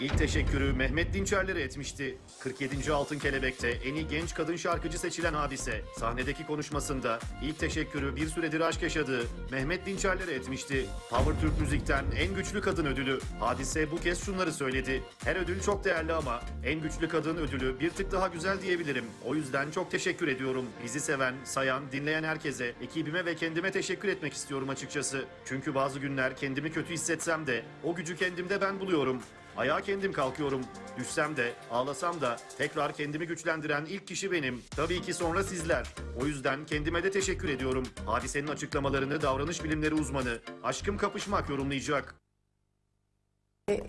İlk teşekkürü Mehmet Dinçerler'e etmişti. 47. Altın Kelebek'te en iyi genç kadın şarkıcı seçilen hadise. Sahnedeki konuşmasında ilk teşekkürü bir süredir aşk yaşadığı Mehmet Dinçerler'e etmişti. Power Türk Müzik'ten en güçlü kadın ödülü. Hadise bu kez şunları söyledi. Her ödül çok değerli ama en güçlü kadın ödülü bir tık daha güzel diyebilirim. O yüzden çok teşekkür ediyorum. Bizi seven, sayan, dinleyen herkese, ekibime ve kendime teşekkür etmek istiyorum açıkçası. Çünkü bazı günler kendimi kötü hissetsem de o gücü kendimde ben buluyorum. Ayağa kendim kalkıyorum. Düşsem de, ağlasam da tekrar kendimi güçlendiren ilk kişi benim. Tabii ki sonra sizler. O yüzden kendime de teşekkür ediyorum. Hadisenin açıklamalarını davranış bilimleri uzmanı Aşkım Kapışmak yorumlayacak.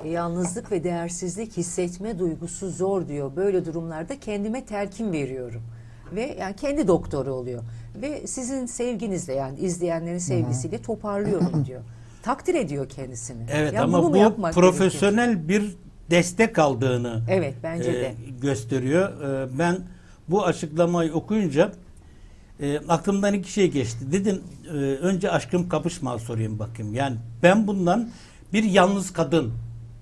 Yalnızlık ve değersizlik hissetme duygusu zor diyor. Böyle durumlarda kendime telkin veriyorum. Ve yani kendi doktoru oluyor. Ve sizin sevginizle yani izleyenlerin sevgisiyle toparlıyorum diyor. Takdir ediyor kendisini. Evet Ya ama bu profesyonel bir destek aldığını Evet, bence e, de. gösteriyor. E, ben bu açıklamayı okuyunca e, aklımdan iki şey geçti. Dedim e, önce aşkım kapışma sorayım bakayım. Yani ben bundan bir yalnız kadın,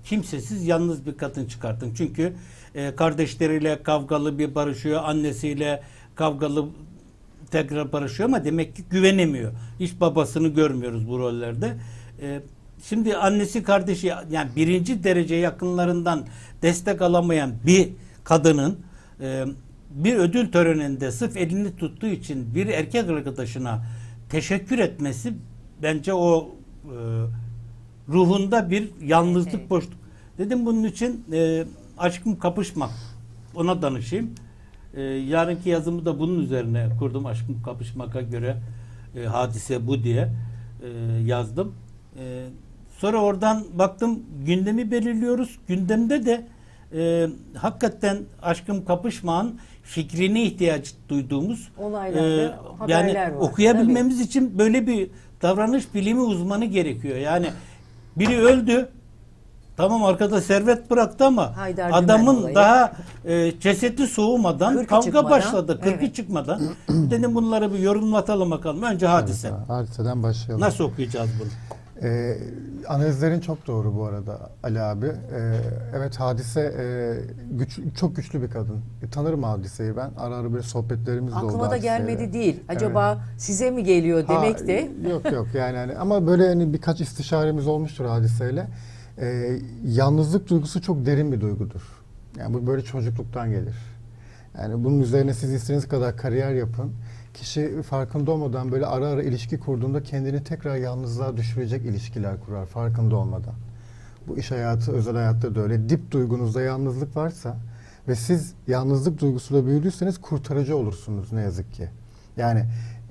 kimsesiz yalnız bir kadın çıkarttım. Çünkü e, kardeşleriyle kavgalı bir barışıyor, annesiyle kavgalı tekrar barışıyor ama demek ki güvenemiyor. Hiç babasını görmüyoruz bu rollerde. Ee, şimdi annesi kardeşi yani birinci derece yakınlarından destek alamayan bir kadının e, bir ödül töreninde sırf elini tuttuğu için bir erkek arkadaşına teşekkür etmesi bence o e, ruhunda bir yalnızlık Evet, evet. boşluk. Dedim bunun için e, aşkım kapışmak ona danışayım. E, yarınki yazımı da bunun üzerine kurdum. Aşkım kapışmaka göre e, hadise bu diye e, yazdım. E, sonra oradan baktım gündemi belirliyoruz. Gündemde de e, hakikaten aşkım kapışmağın fikrine ihtiyaç duyduğumuz Olaylarda haberler yani var. okuyabilmemiz için böyle bir davranış bilimi uzmanı gerekiyor. Yani biri öldü Tamam arkada servet bıraktı ama Haydar adamın olayı. daha e, cesedi soğumadan Kırkı kavga çıkmadan, başladı. Kırkı evet. çıkmadan. Dedim bunları bir yorumlatalım bakalım. Önce hadise. Evet, hadiseden başlayalım. Nasıl okuyacağız bunu? Ee, analizlerin çok doğru bu arada Ali abi. Ee, evet hadise e, güç, çok güçlü bir kadın. E, tanırım hadiseyi ben. Ara ara böyle sohbetlerimiz de oldu Aklıma da hadiseyle. gelmedi değil. Acaba size mi geliyor Ha, demek de Yok yok yani hani ama böyle hani birkaç istişaremiz olmuştur hadiseyle. Ee, yalnızlık duygusu çok derin bir duygudur. Yani bu böyle çocukluktan gelir. Yani bunun üzerine siz istediğiniz kadar kariyer yapın. Kişi farkında olmadan böyle ara ara ilişki kurduğunda kendini tekrar yalnızlığa düşürecek ilişkiler kurar farkında olmadan. Bu iş hayatı, özel hayatta da öyle. Dip duygunuzda yalnızlık varsa ve siz yalnızlık duygusuyla büyüdüyseniz kurtarıcı olursunuz ne yazık ki. Yani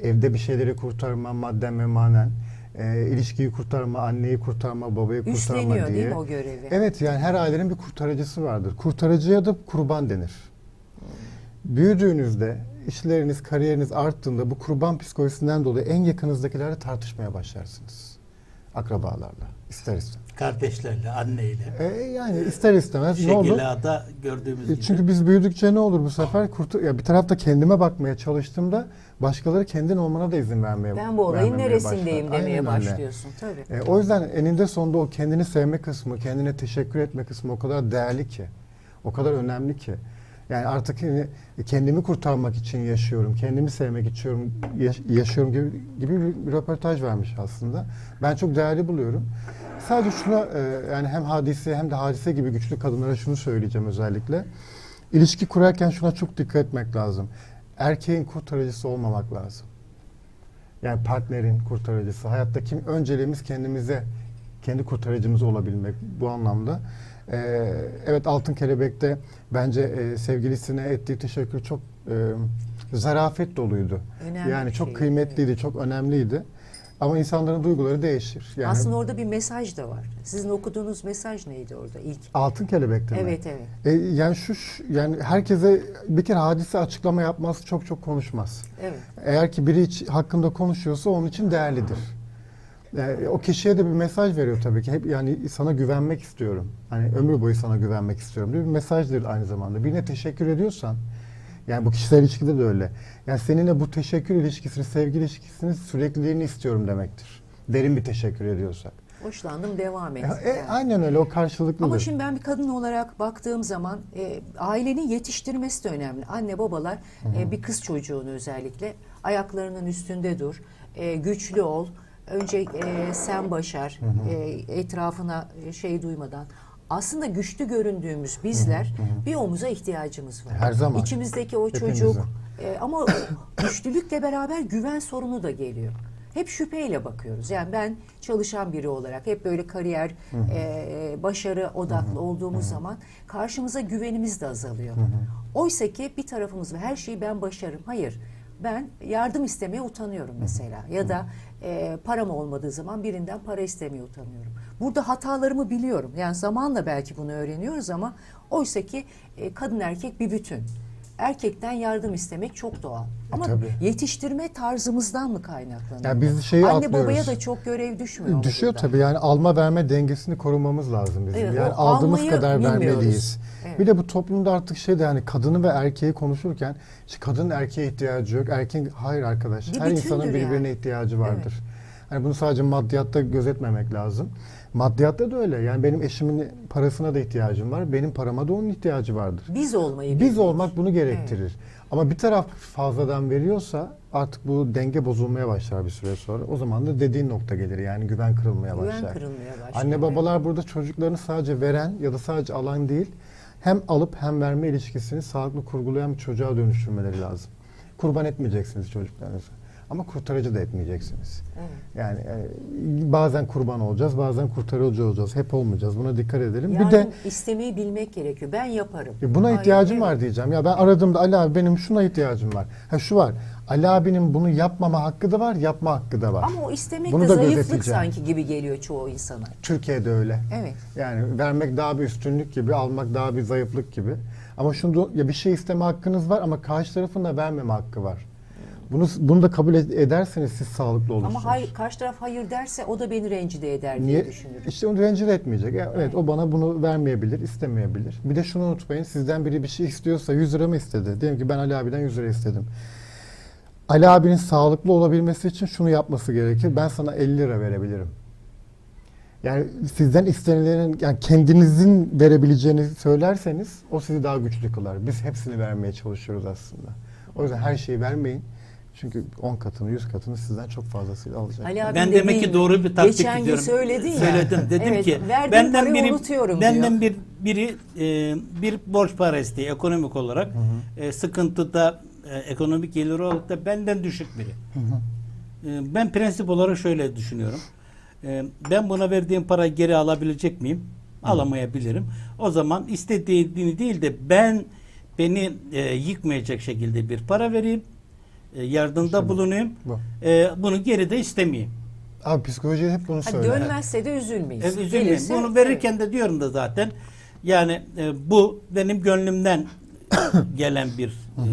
evde bir şeyleri kurtarma madden ve manen, e, ilişkiyi kurtarma, anneyi kurtarma, babayı kurtarma üstleniyor diye. değil mi o görevi? Evet yani her ailenin bir kurtarıcısı vardır. Kurtarıcıya da kurban denir. Büyüdüğünüzde, işleriniz, kariyeriniz arttığında bu kurban psikolojisinden dolayı en yakınızdakilerle tartışmaya başlarsınız. Akrabalarla, ister istemez. Kardeşlerle, anneyle. E, yani ister istemez ne olur? Şekilada gördüğümüz E, gibi. Çünkü biz büyüdükçe ne olur bu sefer? Kurtu ya bir tarafta kendime bakmaya çalıştığımda başkaları kendin olmana da izin vermeye ben bu olayın neresindeyim başlar. demeye Aynen öyle. başlıyorsun tabii. E, o yüzden eninde sonunda o kendini sevme kısmı, kendine teşekkür etme kısmı o kadar değerli ki. O kadar önemli ki. Yani artık hani kendimi kurtarmak için yaşıyorum, kendimi sevmek için yaş- yaşıyorum gibi, gibi bir, bir röportaj vermiş aslında. Ben çok değerli buluyorum. Sadece şuna e, yani hem hadise hem de hadise gibi güçlü kadınlara şunu söyleyeceğim özellikle. İlişki kurarken şuna çok dikkat etmek lazım. Erkeğin kurtarıcısı olmamak lazım. Yani partnerin kurtarıcısı. Hayatta kim önceliğimiz kendimize, kendi kurtarıcımız olabilmek bu anlamda. Ee, evet Altın Kelebek'te bence e, sevgilisine ettiği teşekkür çok e, zarafet doluydu. Önemli yani bir çok şey, kıymetliydi, çok önemliydi. Ama insanların duyguları değişir. Yani Aslında orada bir mesaj da var. Sizin okuduğunuz mesaj neydi orada ilk? Altın Kelebek'te mi? Evet evet. E, yani şu şu- yani herkese bir kere hadise açıklama yapmaz, çok çok konuşmaz. Evet. Eğer ki biri hiç hakkında konuşuyorsa onun için değerlidir. Yani o kişiye de bir mesaj veriyor tabii ki. Hep yani sana güvenmek istiyorum. Hani ömür boyu sana güvenmek istiyorum diye bir mesajdır aynı zamanda. Birine teşekkür ediyorsan yani bu kişisel ilişkide de öyle. Yani seninle bu teşekkür ilişkisini, sevgi ilişkisini sürekliliğini istiyorum demektir. Derin bir teşekkür ediyorsak. Hoşlandım devam et. E, Yani. aynen öyle o karşılıklıdır. Ama şimdi ben bir kadın olarak baktığım zaman e, ailenin yetiştirmesi de önemli. Anne babalar e, bir kız çocuğunu özellikle ayaklarının üstünde dur, e, güçlü ol. Önce e, sen başar, e, etrafına şey duymadan. Aslında güçlü göründüğümüz bizler bir omuza ihtiyacımız var. Her zaman. İçimizdeki o Hepimizin. çocuk e, ama güçlülükle beraber güven sorunu da geliyor. Hep şüpheyle bakıyoruz. Yani ben çalışan biri olarak hep böyle kariyer, e, başarı odaklı olduğumuz zaman karşımıza güvenimiz de azalıyor. Oysa ki bir tarafımız var. Her şeyi ben başarırım. Hayır. Ben yardım istemeye utanıyorum mesela. Ya da e, param olmadığı zaman birinden para istemeye utanıyorum. Burada hatalarımı biliyorum. Yani zamanla belki bunu öğreniyoruz ama oysa ki e, kadın erkek bir bütün. Erkekten yardım istemek çok doğal. Ama tabii. yetiştirme tarzımızdan mı kaynaklanıyor? Ya biz şeyi Anne babaya atlıyoruz. da çok görev düşmüyor. Düşüyor burada? tabii yani alma verme dengesini korumamız lazım bizim. Evet, yani aldığımız kadar bilmiyoruz. vermeliyiz. Evet. Bir de bu toplumda artık şey de yani kadını ve erkeği konuşurken işte kadın erkeğe ihtiyacı yok. Erkeğin hayır arkadaş. Bir her insanın bütündür birbirine yani. ihtiyacı vardır. Hani bunu sadece maddiyatta gözetmemek lazım. Maddiyatta da öyle. Yani benim eşimin parasına da ihtiyacım var. Benim parama da onun ihtiyacı vardır. Biz olmayı Biz bilmek. olmak bunu gerektirir. Ama bir taraf fazladan veriyorsa artık bu denge bozulmaya başlar bir süre sonra. O zaman da dediğin nokta gelir. Yani güven kırılmaya Güven başlar. kırılmaya başlıyor. Anne babalar burada çocuklarını sadece veren ya da sadece alan değil, hem alıp hem verme ilişkisini sağlıklı kurgulayan bir çocuğa dönüştürmeleri lazım. Kurban etmeyeceksiniz çocuklarınızı. Ama kurtarıcı da etmeyeceksiniz. Evet. Yani e, bazen kurban olacağız, bazen kurtarıcı olacağız. Hep olmayacağız. Buna dikkat edelim. Yani bir de istemeyi bilmek gerekiyor. Ben yaparım. ya buna Hayır, ihtiyacım evet. var diyeceğim. Ya ben aradığımda Ali abi benim şuna ihtiyacım var. Ha şu var. Ali abinin bunu yapmama hakkı da var, yapma hakkı da var. Ama o istemek Bunu de da zayıflık sanki gibi geliyor çoğu insana. Türkiye'de öyle. Evet. Yani vermek daha bir üstünlük gibi, almak daha bir zayıflık gibi. Ama şunu ya bir şey isteme hakkınız var ama karşı tarafın da vermeme hakkı var. Bunu bunu da kabul ed- ederseniz siz sağlıklı olursunuz. Ama hayır, karşı taraf hayır derse o da beni rencide eder diye Niye? düşünürüm. İşte onu rencide etmeyecek. Ya, Evet, o bana bunu vermeyebilir, istemeyebilir. Bir de şunu unutmayın. Sizden biri bir şey istiyorsa 100 lira mı istedi? Diyelim ki ben Ali abiden 100 lira istedim. Ali abinin sağlıklı olabilmesi için şunu yapması gerekir. Ben sana 50 lira verebilirim. Yani sizden istenilenin yani kendinizin verebileceğini söylerseniz o sizi daha güçlü kılar. Biz hepsini vermeye çalışıyoruz aslında. O yüzden her şeyi vermeyin. Çünkü 10 katını, 100 katını sizden çok fazlasıyla alacak. Ali abi Ben dediğin- demek ki doğru bir taktik Geçen gün gidiyorum. söyledin ya. Söyledim. Dedim Evet, ki benden biri unutuyorum benden diyor. bir biri e, bir borç para istiyor ekonomik olarak. E, sıkıntıda e, ekonomik geliri olarak da benden düşük biri. E, ben prensip olarak şöyle düşünüyorum. E, ben buna verdiğim para geri alabilecek miyim? Alamayabilirim. O zaman istediğini değil de ben beni e, yıkmayacak şekilde bir para vereyim. E, yardımda bulunayım. Bu. E, bunu geri de istemeyeyim. Abi psikoloji hep bunu Ha, söyler. dönmezse de üzülmeyiz. E, üzülmeyin. Gelirse- Bunu verirken de diyorum da zaten yani e, bu benim gönlümden gelen bir e,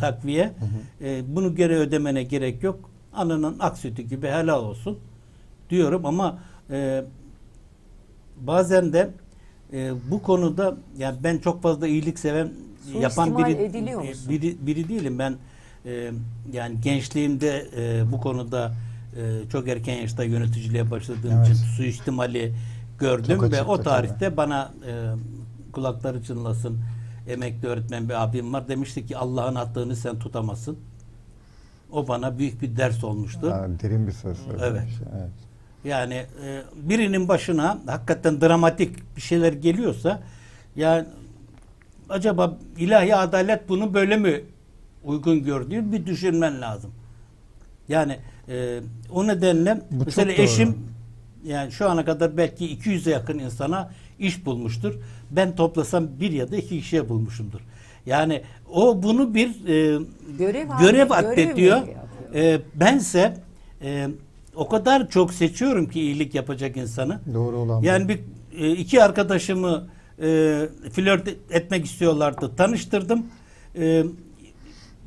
takviye. E, bunu geri ödemene gerek yok. Ananın ak sütü gibi helal olsun diyorum ama e, bazen de e, bu konuda yani ben çok fazla iyilik seven yapan Suistimal biri ediliyor e, musun? biri biri değilim ben e, yani gençliğimde e, bu konuda e, çok erken yaşta yöneticiliğe başladığım Evet. için suistimali gördüm Çok ve o tabii. tarihte bana e, kulakları çınlasın emekli öğretmen bir abim var demişti ki Allah'ın attığını sen tutamazsın. O bana büyük bir ders olmuştu. Ha, derin bir söz. söylemiş. evet. Yani e, birinin başına hakikaten dramatik bir şeyler geliyorsa ya acaba ilahi adalet bunu böyle mi uygun gördüğü bir düşünmen lazım. Yani e, o nedenle Bu mesela doğru. eşim yani şu ana kadar belki 200'e yakın insana iş bulmuştur. Ben toplasam bir ya da iki kişiye bulmuşumdur. Yani o bunu bir e, Görev, görev yapıyor. Ee, bense e, o kadar çok seçiyorum ki iyilik yapacak insanı. Doğru olan. Yani bir e, iki arkadaşımı e, flört etmek istiyorlardı. Tanıştırdım. E,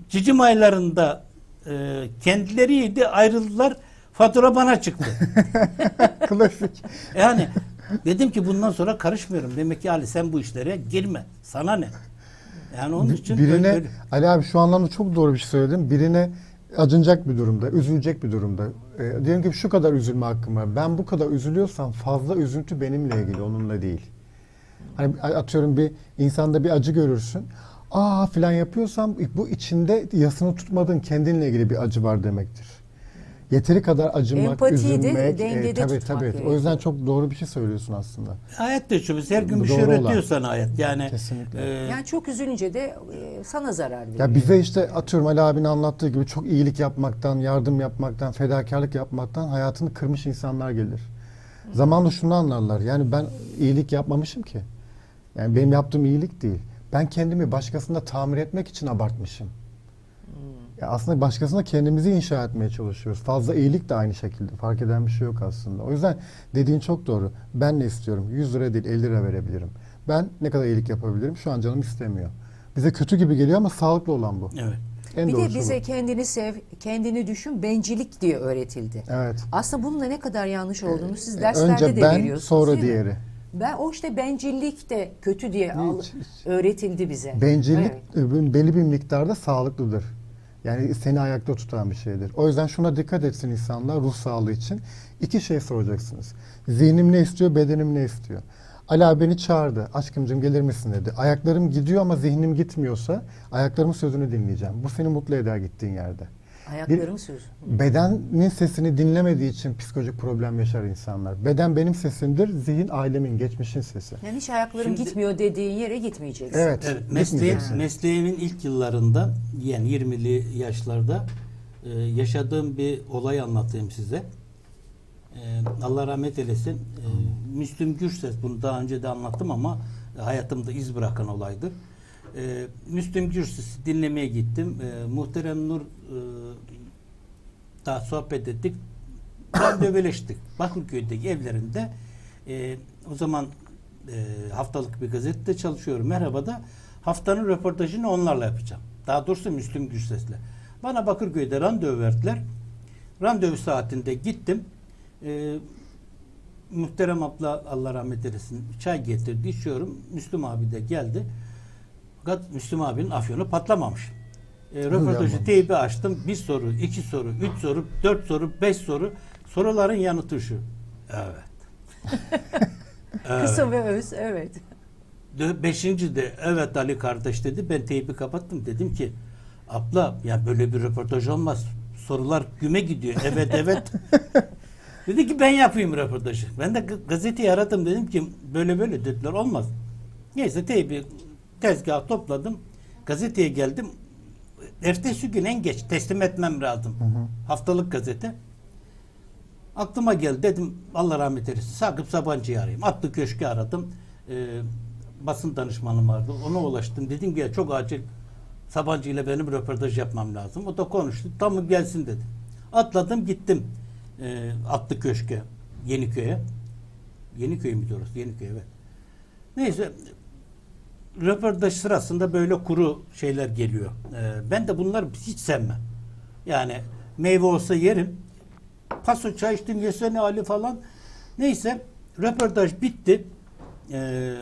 cicim aylarında e, kendileriydi ayrıldılar. Fatura bana çıktı. Klasik. Yani dedim ki bundan sonra karışmıyorum. Demek ki Ali sen bu işlere girme. Sana ne? Yani onun için birine böyle- böyle- Ali abi şu anlamda çok doğru bir şey söyledin. Birine acınacak bir durumda, üzülecek bir durumda. E, diyelim ki şu kadar üzülme hakkım var. Ben bu kadar üzülüyorsam fazla üzüntü benimle ilgili, onunla değil. Hani atıyorum bir insanda bir acı görürsün. Aa filan yapıyorsam bu içinde yasını tutmadığın kendinle ilgili bir acı var demektir. Yeteri kadar acımak, Empatiyi de üzülmek. dengede tabii tutmak tabii. O gerekiyor. yüzden çok doğru bir şey söylüyorsun aslında. Hayat tecrübesi her gün bir şey doğru olan. öğretiyor sana hayat. Yani Kesinlikle. e, Yani çok üzülünce de e, sana zarar veriyor. Ya bize işte atıyorum Ali abinin anlattığı gibi çok iyilik yapmaktan, yardım yapmaktan, fedakarlık yapmaktan hayatını kırmış insanlar gelir. Zamanla şunu anlarlar. Yani ben iyilik yapmamışım ki. Yani benim yaptığım iyilik değil. Ben kendimi başkasında tamir etmek için abartmışım. Ya aslında başkasına kendimizi inşa etmeye çalışıyoruz. Fazla iyilik de aynı şekilde. Fark eden bir şey yok aslında. O yüzden dediğin çok doğru. Ben ne istiyorum? 100 lira değil 50 lira verebilirim. Ben ne kadar iyilik yapabilirim? Şu an canım istemiyor. Bize kötü gibi geliyor ama sağlıklı olan bu. evet. En bir de bize bu. kendini sev, kendini düşün, bencilik diye öğretildi. Evet. Aslında bunun da ne kadar yanlış olduğunu siz derslerde Önce de ben, veriyorsunuz sonra değil mi? Ben o işte bencillik de kötü diye al- öğretildi bize. Bencillik Evet. belli bir miktarda sağlıklıdır. Yani seni ayakta tutan bir şeydir. O yüzden şuna dikkat etsin insanlar ruh sağlığı için. İki şey soracaksınız. Zihnim ne istiyor, bedenim ne istiyor? Ali abi beni çağırdı. Aşkımcım gelir misin dedi. Ayaklarım gidiyor ama zihnim gitmiyorsa ayaklarımın sözünü dinleyeceğim. Bu seni mutlu eder gittiğin yerde. Ayaklarım söz. Bedenin sesini dinlemediği için psikolojik problem yaşar insanlar. Beden benim sesimdir, zihin ailemin, geçmişin sesi. Yani hiç ayaklarım Şimdi- gitmiyor dediğin yere gitmeyeceksin. Evet. Evet, mesleğim, gitmeyeceksin. mesleğimin ilk yıllarında yani 20'li yaşlarda e, yaşadığım bir olay anlatayım size. E, Allah rahmet eylesin. E, Müslüm Gürses bunu daha önce de anlattım ama hayatımda iz bırakan olaydır. E, Müslüm Gürses'i dinlemeye gittim. E, Muhterem Nur e, daha sohbet ettik. Randeveleştik. Bakırköy'deki evlerinde e, o zaman e, haftalık bir gazetede çalışıyorum. Merhaba da haftanın röportajını onlarla yapacağım. Daha doğrusu Müslüm Gürses'le. Bana Bakırköy'de randevu verdiler. Randevu saatinde gittim. E, muhterem abla Allah rahmet eylesin çay getirdi içiyorum. Müslüm abi de geldi. Fakat Müslüm abinin afyonu patlamamış. E, röportajı teybi açtım. Bir soru, iki soru, üç soru, dört soru, beş soru. Soruların yanıtı şu. Evet. Kısa ve öz, evet. Dö- Beşinci de evet Ali kardeş dedi. Ben teybi kapattım. Dedim ki abla ya böyle bir röportaj olmaz. Sorular güme gidiyor. Evet evet. dedi ki ben yapayım röportajı. Ben de gazeteyi aradım. Dedim ki böyle böyle dediler. Olmaz. Neyse teybi tezgahı topladım. Gazeteye geldim. Ertesi gün en geç teslim etmem lazım. Haftalık gazete. Aklıma geldi dedim Allah rahmet eylesin Sakıp Sabancı'yı arayayım. Atlı Köşk'ü aradım. Ee, basın danışmanım vardı. Ona ulaştım. Dedim ki çok acil Sabancı ile benim röportaj yapmam lazım. O da konuştu. Tamam gelsin dedi. Atladım gittim. Ee, Atlı Köşk'e. Yeniköy'e. Yeniköy mü diyoruz? Yeniköy evet. Neyse röportaj sırasında böyle kuru şeyler geliyor. Ee, ben de bunları hiç sevmem. Yani meyve olsa yerim. Paso çay içtim yesene Ali falan. Neyse röportaj bitti. Ee,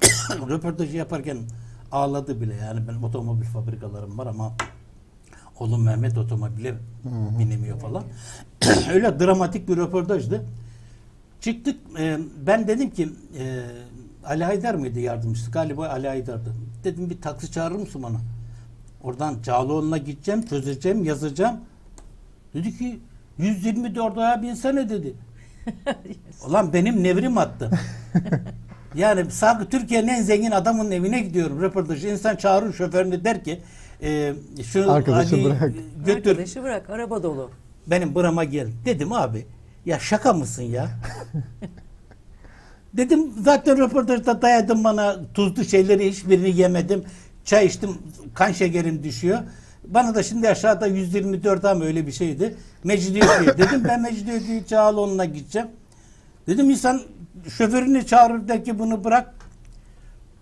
röportajı yaparken ağladı bile. Yani benim otomobil fabrikalarım var ama oğlum Mehmet otomobile binemiyor falan. Öyle dramatik bir röportajdı. Çıktık. e, ben dedim ki e, Ali Haydar mıydı yardımcısı? Galiba Ali Haydar'dı. Dedim bir taksi çağırır mısın bana? Oradan Cağaloğlu'na gideceğim, çözeceğim, yazacağım. Dedi ki 124 aya binsene dedi. Ulan benim nevrim attı. yani sanki Türkiye'nin en zengin adamın evine gidiyorum röportajı. İnsan çağırır şoförünü der ki e, şu Arkadaşı Ali'yi bırak. götür Arkadaşı bırak, araba dolu. benim burama gel. Dedim abi ya şaka mısın ya? Dedim zaten röportajda dayadın bana tuzlu şeyleri hiçbirini yemedim. Çay içtim kan şekerim düşüyor. Bana da şimdi aşağıda 124 ama öyle bir şeydi. Mecidiyeköy. Dedim ben Mecidiyeköy Çağaloğlu'na gideceğim. Dedim insan şoförünü çağırır der ki bunu bırak.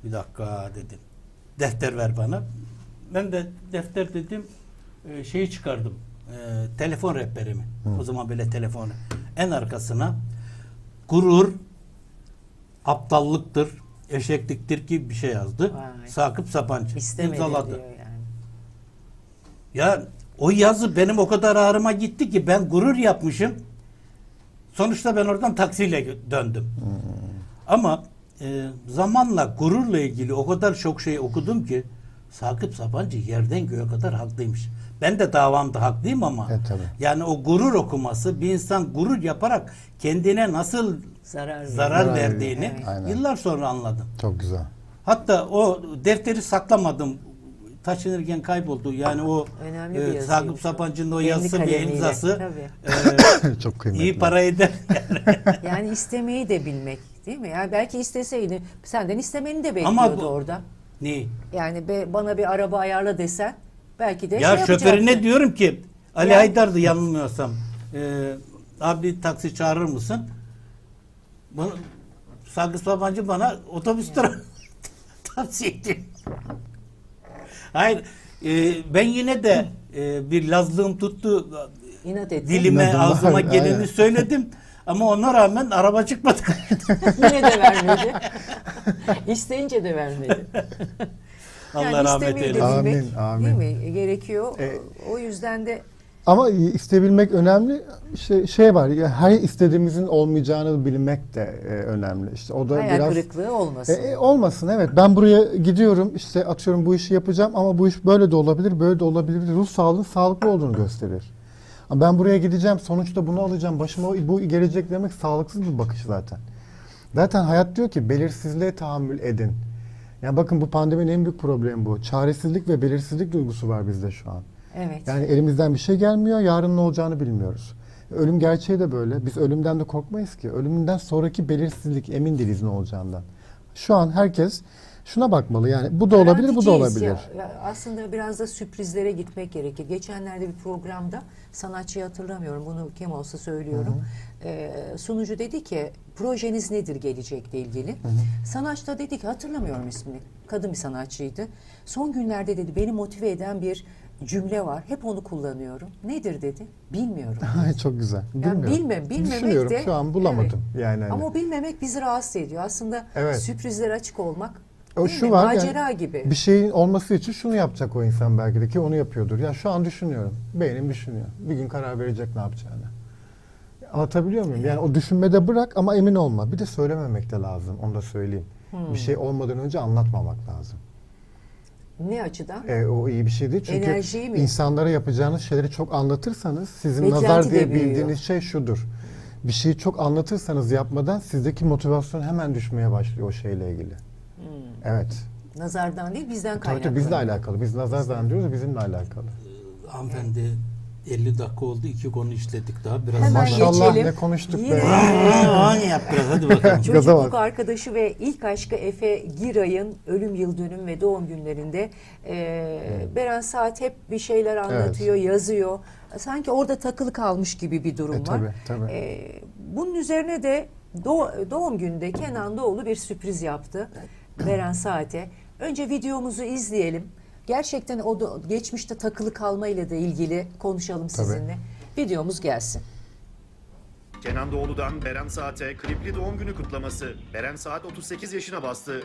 Bir dakika dedim. Defter ver bana. Ben de defter dedim e, şeyi çıkardım. E, telefon rehberimi. O zaman böyle telefonu. En arkasına gurur, aptallıktır, eşekliktir gibi bir şey yazdı. Vay. Sakıp Sabancı İstemedi imzaladı. diyor yani. Ya O yazı benim o kadar ağrıma gitti ki ben gurur yapmışım. Sonuçta ben oradan taksiyle döndüm. Ama e, zamanla gururla ilgili o kadar çok şey okudum ki Sakıp Sabancı yerden göğe kadar haklıymış. Ben de davamda haklıyım ama Evet, tabii. yani o gurur okuması bir insan gurur yaparak kendine nasıl Zarar zarar veriyor. verdiğini Evet. Aynen. yıllar sonra anladım. Çok güzel. Hatta o defteri saklamadım. Taşınırken kayboldu. Yani o Önemli e, Sakıp o. Sabancı'nın o Kendi yazısı ve imzası e, Çok kıymetli. iyi para eder. Yani istemeyi de bilmek değil mi? Yani belki isteseydi senden istemeni de Ama bekliyordu bu- orada. Neyi? Yani be- bana bir araba ayarla desen belki de Ya şey şoförüne yapacaktı. diyorum ki Ali Yani- Haydar'dı yanılmıyorsam. E, abi taksi çağırır mısın? Bana, Sakıp Sabancı bana otobüs tra- tavsiye ediyor. Hayır. e, ben yine de e, bir lazlığım tuttu. İnat etti. Dilime İnadına, ağzıma aynen. geleni söyledim. Ama ona rağmen araba çıkmadı. Yine de vermedi. İsteyince de vermedi. Allah rahmet istemeyi de eylesin. bilmek, Amin, amin. Değil mi? Gerekiyor. E, o yüzden de Ama isteyebilmek önemli. Şey, şey var. Ya, her istediğimizin olmayacağını bilmek de e, önemli. İşte o da hayal biraz kırıklığı olmasın. E, e, olmasın evet. Ben buraya gidiyorum işte atıyorum bu işi yapacağım ama bu iş böyle de olabilir, böyle de olabilir. Ruh sağlığın sağlıklı olduğunu gösterir. Ama ben buraya gideceğim, sonuçta bunu alacağım, başıma bu gelecek demek sağlıksız bir bakış zaten. Zaten hayat diyor ki belirsizliğe tahammül edin. Yani bakın bu pandeminin en büyük problemi bu. Çaresizlik ve belirsizlik duygusu var bizde şu an. evet. Yani elimizden bir şey gelmiyor, yarın ne olacağını bilmiyoruz. Ölüm gerçeği de böyle. Biz ölümden de korkmayız ki. Ölümden sonraki belirsizlik, emin değiliz ne olacağından. Şu an herkes şuna bakmalı yani bu da olabilir, bu da olabilir. ya. Ya Aslında biraz da sürprizlere gitmek gerekir. Geçenlerde bir programda sanatçıyı hatırlamıyorum bunu kim olsa söylüyorum. Ee, sunucu dedi ki projeniz nedir gelecekle ilgili. Sanatçı da dedi ki hatırlamıyorum ismini. Kadın bir sanatçıydı. Son günlerde dedi beni motive eden bir cümle var. Hep onu kullanıyorum. Nedir dedi. Bilmiyorum. Çok güzel. Yani Bilmiyorum. bilme, bilmemek Düşünüyorum de şu an bulamadım. Yani hani. Ama o bilmemek bizi rahatsız ediyor. Aslında Evet. sürprizlere açık olmak o değil şu mi? var yani, macera gibi. Bir şeyin olması için şunu yapacak o insan belki de ki onu yapıyordur. Ya şu an düşünüyorum. Beynim düşünüyor. Bir gün karar verecek ne yapacağını. Anlatabiliyor muyum? Yani o düşünmede bırak ama emin olma. Bir de söylememek de lazım. Onu da söyleyeyim. Hmm. Bir şey olmadan önce anlatmamak lazım. Ne açıdan? E, o iyi bir şey değil. Çünkü Enerjiyi mi? insanlara yapacağınız şeyleri çok anlatırsanız sizin Beklenti nazar diye büyüyor. bildiğiniz şey şudur. Bir şeyi çok anlatırsanız yapmadan sizdeki motivasyon hemen düşmeye başlıyor o şeyle ilgili. Evet. Nazardan değil bizden kaynaklı. tabii bizle alakalı. Biz nazar zannediyoruz bizimle alakalı. Hanımefendi 50 dakika oldu. iki konu işledik daha. Biraz Hemen Maşallah geçelim. ne konuştuk Yine- be. Aa, yap biraz hadi bakalım. Gaza Çocukluk bak. arkadaşı ve ilk aşkı Efe Giray'ın ölüm yıl dönüm ve doğum günlerinde e, Beren Saat hep bir şeyler anlatıyor, yazıyor. Sanki orada takılı kalmış gibi bir durum E, var. tabii, tabii. E, bunun üzerine de doğ- doğum gününde Kenan Doğulu bir sürpriz yaptı Beren Saat'e. Önce videomuzu izleyelim. Gerçekten o da, geçmişte takılı kalmayla da ilgili konuşalım Tabii. sizinle. Videomuz gelsin. Kenan Doğulu'dan Beren Saat'e klipli doğum günü kutlaması. Beren Saat 38 yaşına bastı.